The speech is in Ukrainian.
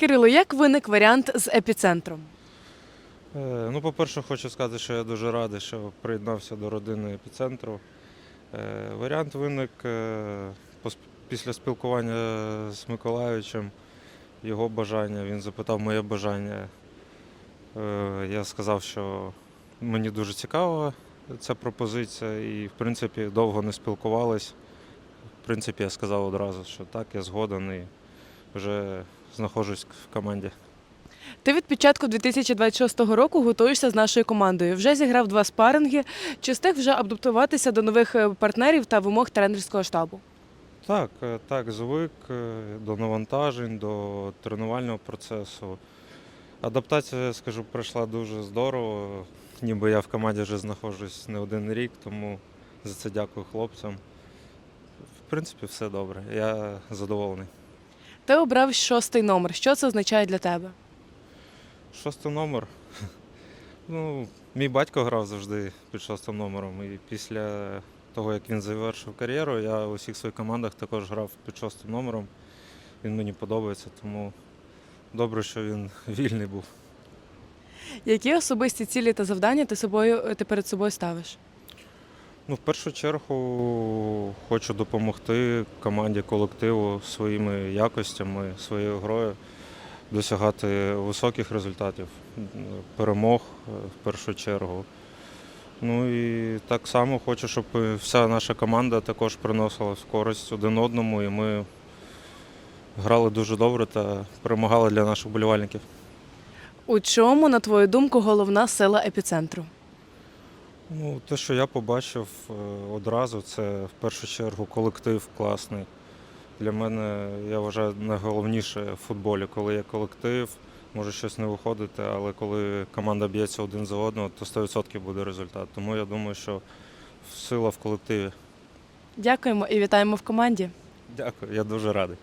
Кирило, як виник варіант з епіцентром? Е, Ну, по-перше, хочу сказати, що я дуже радий, що приєднався до родини епіцентру. Е, Варіант виник е, після спілкування з Миколаївичем, його бажання. Він запитав моє бажання. Я сказав, що мені дуже цікава ця пропозиція, і, в принципі, довго не спілкувались. В принципі, я сказав одразу, що так, я згоден і вже знаходжусь в команді. Ти від початку 2026 року готуєшся з нашою командою. Вже зіграв два спаринги. Чи встиг вже адаптуватися до нових е, партнерів та вимог тренерського штабу? Так, е, так, звик е, до навантажень, до тренувального процесу. Адаптація, скажу, пройшла дуже здорово. Ніби я в команді вже знаходжусь не один рік, тому за це дякую хлопцям. В принципі, все добре. Я задоволений. Ти обрав шостий номер. Що це означає для тебе? Шостий номер. Ну, мій батько грав завжди під шостим номером. І після того, як він завершив кар'єру, я у всіх своїх командах також грав під шостим номером. Він мені подобається, тому добре, що він вільний був. Які особисті цілі та завдання ти собою ти перед собою ставиш? Ну, в першу чергу хочу допомогти команді колективу своїми якостями, своєю грою досягати високих результатів, перемог е, в першу чергу. Ну і так само хочу, щоб вся наша команда також приносила користь один одному, і ми грали дуже добре та перемагали для наших болівальників. У чому, на твою думку, головна сила епіцентру? Ну, те, що я побачив е, одразу, це в першу чергу колектив класний. Для мене, я вважаю, найголовніше в футболі, коли є колектив, може щось не виходити, але коли команда б'ється один за одного, то 100% буде результат. Тому я думаю, що сила в колективі. Дякуємо і вітаємо в команді. Дякую, я дуже радий.